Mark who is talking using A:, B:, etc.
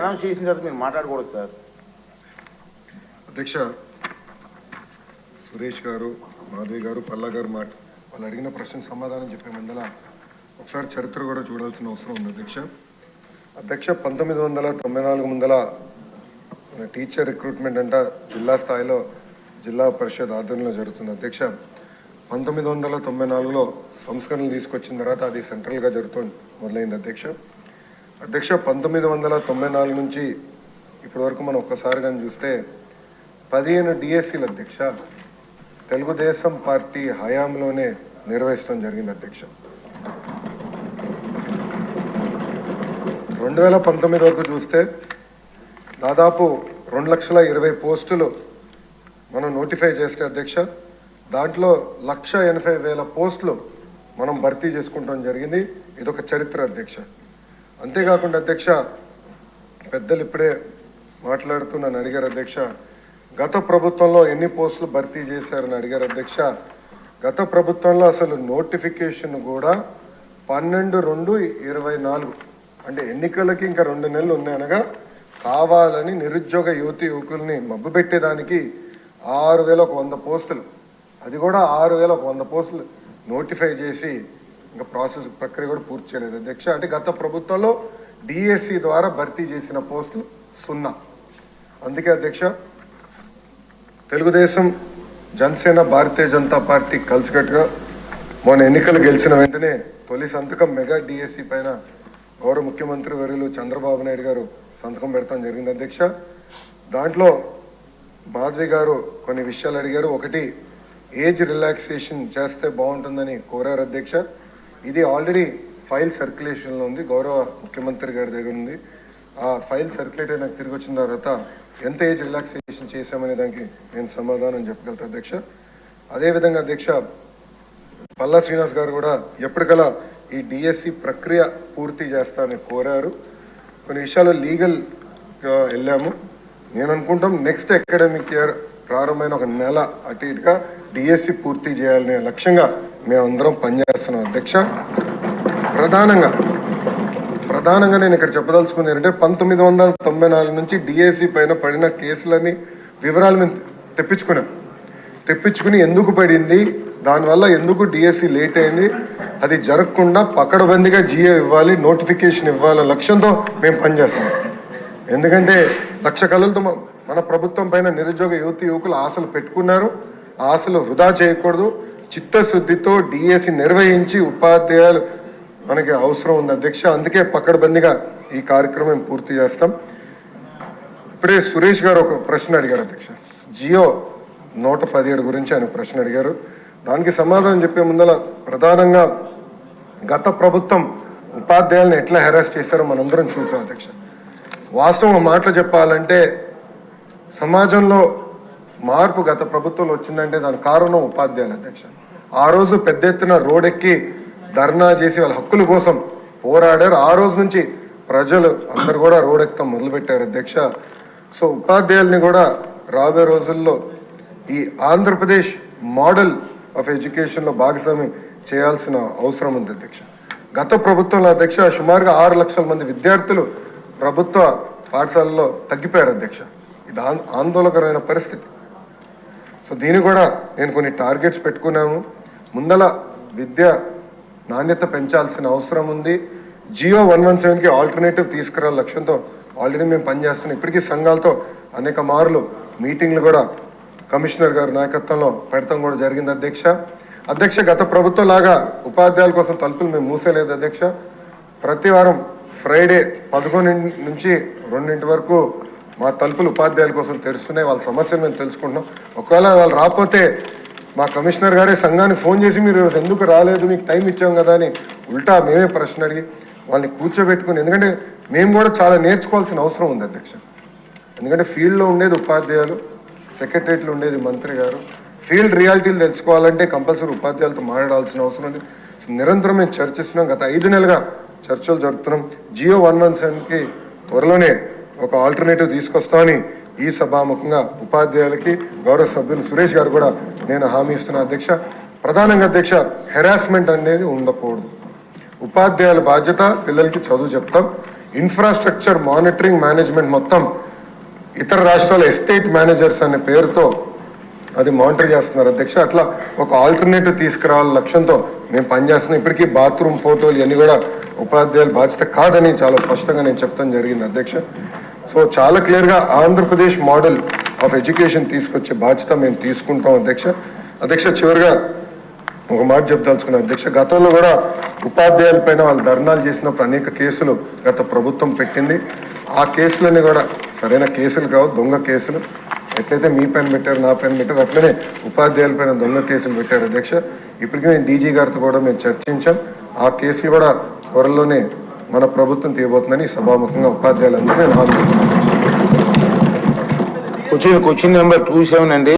A: Announce చేసిన తర్వాత మీరు మాట్లాడకూడదు సార్.
B: అధ్యక్ష సురేష్ గారు మాధవి గారు పల్లా గారు మాట వాళ్ళు అడిగిన ప్రశ్నకు సమాధానం చెప్పే ముందల ఒకసారి చరిత్ర కూడా చూడాల్సిన అవసరం ఉంది అధ్యక్ష. అధ్యక్ష పంతొమ్మిది వందల తొంభై నాలుగు ముందల మన టీచర్ రిక్రూట్మెంట్ అంట జిల్లా స్థాయిలో జిల్లా పరిషత్ ఆధ్వర్యంలో జరుగుతుంది అధ్యక్ష. పంతొమ్మిది వందల తొంభై నాలుగులో సంస్కరణలు తీసుకొచ్చిన తర్వాత అది సెంట్రల్గా జరుగుతుంది మొదలైంది అధ్యక్ష. అధ్యక్ష పంతొమ్మిది వందల తొంభై నాలుగు నుంచి ఇప్పటి వరకు మనం ఒక్కసారి కానీ చూస్తే పదిహేను డిఎస్సీలు అధ్యక్ష తెలుగుదేశం పార్టీ హయాంలోనే నిర్వహించడం జరిగింది అధ్యక్ష. రెండు వేల పంతొమ్మిది వరకు చూస్తే దాదాపు రెండు లక్షల ఇరవై పోస్టులు మనం నోటిఫై చేస్తే అధ్యక్ష దాంట్లో లక్ష ఎనభై వేల పోస్టులు మనం భర్తీ చేసుకుంటాం జరిగింది. ఇదొక చరిత్ర అధ్యక్ష. అంతేకాకుండా అధ్యక్ష పెద్దలు ఇప్పుడే మాట్లాడుతూ నన్ను అడిగారు అధ్యక్ష గత ప్రభుత్వంలో ఎన్ని పోస్టులు భర్తీ చేశారని అడిగారు అధ్యక్ష. గత ప్రభుత్వంలో అసలు నోటిఫికేషన్ కూడా పన్నెండు రెండు ఇరవై నాలుగు. అంటే ఎన్నికలకి ఇంకా రెండు నెలలు ఉన్నాయనగా కావాలని నిరుద్యోగ యువతి యువకుల్ని మబ్బు పెట్టేదానికి ఆరు వేల ఒక వంద పోస్టులు. అది కూడా ఆరు వేల ఒక వంద పోస్టులు నోటిఫై చేసి ఇంకా ప్రాసెస్ ప్రక్రియ కూడా పూర్తి చేయలేదు. అధ్యక్ష అంటే గత ప్రభుత్వంలో డిఎస్సి ద్వారా భర్తీ చేసిన పోస్టులు సున్నా. అందుకే అధ్యక్ష తెలుగుదేశం జనసేన భారతీయ జనతా పార్టీ కలిసికట్టుగా మొన్న ఎన్నికలు గెలిచిన వెంటనే తొలి సంతకం మెగా డిఎస్సి పైన గౌరవ ముఖ్యమంత్రి వర్యులు చంద్రబాబు నాయుడు గారు సంతకం పెడతాం జరిగింది. అధ్యక్ష దాంట్లో మాధవి గారు కొన్ని విషయాలు అడిగారు. ఒకటి ఏజ్ రిలాక్సేషన్ చేస్తే బాగుంటుందని కోరారు అధ్యక్ష. ఇది ఆల్రెడీ ఫైల్ సర్క్యులేషన్లో ఉంది. గౌరవ ముఖ్యమంత్రి గారి దగ్గర ఉంది. ఆ ఫైల్ సర్క్యులేట్ అయినా తిరిగి వచ్చిన తర్వాత ఎంత ఏజ్ రిలాక్సేషన్ చేశామనే దానికి నేను సమాధానం చెప్పగలుగుతా అధ్యక్ష. అదేవిధంగా అధ్యక్ష పల్లా శ్రీనివాస్ గారు కూడా ఎప్పటికలా ఈ డిఎస్సి ప్రక్రియ పూర్తి చేస్తానని కోరారు. కొన్ని విషయాలు లీగల్ వెళ్ళాము. నేను అనుకుంటాం నెక్స్ట్ అకాడమిక్ ఇయర్ ప్రారంభమైన ఒక నెల అటు ఇటుగా డిఎస్సి పూర్తి చేయాలనే లక్ష్యంగా మేమందరం పనిచేస్తున్నాం అధ్యక్ష ప్రధానంగా ప్రధానంగా నేను ఇక్కడ చెప్పదలుచుకుంది ఏంటంటే పంతొమ్మిది వందల తొంభై నాలుగు నుంచి డిఏసీ పైన పడిన కేసులని వివరాలు మేము తెప్పించుకున్నాం. తెప్పించుకుని ఎందుకు పడింది? దానివల్ల ఎందుకు డిఎస్సి లేట్ అయింది? అది జరగకుండా పకడబందిగా జియో ఇవ్వాలి నోటిఫికేషన్ ఇవ్వాలనే లక్ష్యంతో మేము పనిచేస్తున్నాం ఎందుకంటే లక్ష కళలతో మన ప్రభుత్వం పైన నిరుద్యోగ యువతి యువకులు ఆశలు పెట్టుకున్నారు. ఆ ఆశలు వృధా చేయకూడదు. చిత్తశుద్ధితో డిఎస్సి నిర్వహించి ఉపాధ్యాయులు మనకి అవసరం ఉంది అధ్యక్ష. అందుకే పక్కడబందిగా ఈ కార్యక్రమం పూర్తి చేస్తాం. ఇప్పుడే సురేష్ గారు ఒక ప్రశ్న అడిగారు అధ్యక్ష. జియో నూట పదిహేడు గురించి ఆయన ప్రశ్న అడిగారు. దానికి సమాధానం చెప్పే ముందల ప్రధానంగా గత ప్రభుత్వం ఉపాధ్యాయులను ఎట్లా హెరాస్ చేశారో మనందరం చూసాం అధ్యక్ష. వాస్తవం మాటలు చెప్పాలంటే సమాజంలో మార్పు గత ప్రభుత్వంలో వచ్చిందంటే దాని కారణం ఉపాధ్యాయులు అధ్యక్ష. ఆ రోజు పెద్ద ఎత్తున రోడెక్కి ధర్నా చేసి వాళ్ళ హక్కుల కోసం పోరాడారు. ఆ రోజు నుంచి ప్రజలు అందరు కూడా రోడెక్కడం మొదలుపెట్టారు అధ్యక్ష. సో ఉపాధ్యాయుల్ని కూడా రాబోయే రోజుల్లో ఈ ఆంధ్రప్రదేశ్ మోడల్ ఆఫ్ ఎడ్యుకేషన్లో భాగస్వామ్యం చేయాల్సిన అవసరం ఉంది అధ్యక్ష. గత ప్రభుత్వంలో అధ్యక్ష సుమారుగా ఆరు లక్షల మంది విద్యార్థులు ప్రభుత్వ పాఠశాలలో తగ్గిపోయారు అధ్యక్ష. ఇది ఆందోళనకరమైన పరిస్థితి. సో దీన్ని కూడా నేను కొన్ని టార్గెట్స్ పెట్టుకున్నాము. ముందల విద్య నాణ్యత పెంచాల్సిన అవసరం ఉంది. జియో వన్ వన్ సెవెన్కి ఆల్టర్నేటివ్ తీసుకురాల లక్ష్యంతో ఆల్రెడీ మేము పనిచేస్తున్నాం. ఇప్పటికీ సంఘాలతో అనేక మార్లు మీటింగ్లు కూడా కమిషనర్ గారి నాయకత్వంలో పెడతాం కూడా జరిగింది అధ్యక్ష. అధ్యక్ష గత ప్రభుత్వం లాగా ఉపాధ్యాయుల కోసం తలుపులు మేము మూసేయలేదు అధ్యక్ష. ప్రతి వారం ఫ్రైడే పదకొండు నుంచి రెండింటి వరకు మా తలుపులు ఉపాధ్యాయుల కోసం తెరుస్తున్నాయి. వాళ్ళ సమస్యలు మేము తెలుసుకుంటున్నాం. ఒకవేళ వాళ్ళు రాకపోతే మా కమిషనర్ గారే సంఘానికి ఫోన్ చేసి మీరు ఎందుకు రాలేదు? మీకు టైం ఇచ్చాం కదా అని ఉల్టా మేమే ప్రశ్న అడిగి వాళ్ళని కూర్చోబెట్టుకుని ఎందుకంటే మేము కూడా చాలా నేర్చుకోవాల్సిన అవసరం ఉంది అధ్యక్ష. ఎందుకంటే ఫీల్డ్లో ఉండేది ఉపాధ్యాయులు సెక్రటరియట్లో ఉండేది మంత్రి గారు. ఫీల్డ్ రియాలిటీలు తెలుసుకోవాలంటే కంపల్సరీ ఉపాధ్యాయులతో మాట్లాడాల్సిన అవసరం ఉంది. నిరంతరం మేము చర్చిస్తున్నాం. గత ఐదు నెలలుగా చర్చలు జరుపుతున్నాం. జియో వన్ వన్ సెవెన్కి త్వరలోనే ఒక ఆల్టర్నేటివ్ తీసుకొస్తామని ఈ సభాముఖంగా ఉపాధ్యాయులకి గౌరవ సభ్యులు సురేష్ గారు కూడా నేను హామీ ఇస్తున్నా అధ్యక్ష. ప్రధానంగా అధ్యక్ష హెరాస్మెంట్ అనేది ఉండకూడదు. ఉపాధ్యాయుల బాధ్యత పిల్లలకి చదువు చెప్తాం. ఇన్ఫ్రాస్ట్రక్చర్ మానిటరింగ్ మేనేజ్మెంట్ మొత్తం ఇతర రాష్ట్రాల ఎస్టేట్ మేనేజర్స్ అనే పేరుతో అది మానిటర్ చేస్తున్నారు అధ్యక్ష. అట్లా ఒక ఆల్టర్నేటివ్ తీసుకురావాల లక్ష్యంతో మేము పనిచేస్తున్నాం. ఇప్పటికీ బాత్రూమ్ ఫోటోలు ఇవన్నీ కూడా ఉపాధ్యాయుల బాధ్యత కాదని చాలా స్పష్టంగా నేను చెప్తాను జరిగింది అధ్యక్ష. సో చాలా క్లియర్గా ఆంధ్రప్రదేశ్ మోడల్ ఆఫ్ ఎడ్యుకేషన్ తీసుకొచ్చే బాధ్యత మేము తీసుకుంటాం అధ్యక్ష. అధ్యక్ష చివరిగా ఒక మాట చెప్దలుచుకున్నా అధ్యక్ష గతంలో కూడా ఉపాధ్యాయుల పైన వాళ్ళు ధర్నాలు చేసినప్పుడు అనేక కేసులు గత ప్రభుత్వం పెట్టింది. ఆ కేసులన్నీ కూడా సరైన కేసులు కావు దొంగ కేసులు. ఎట్లయితే మీ పైన పెట్టారు నా పైన పెట్టారు అట్లనే ఉపాధ్యాయుల పైన దొంగ కేసులు పెట్టారు అధ్యక్ష. ఇప్పటికీ మేము డీజీ గారితో కూడా మేము చర్చించాం. ఆ కేసులు కూడా త్వరలోనే మన ప్రభుత్వం తీయబోతుందని సభాముఖంగా ఉపాధ్యాయులందరూ నేను ఆలోచిస్తున్నాను
A: question question number two seven అండి.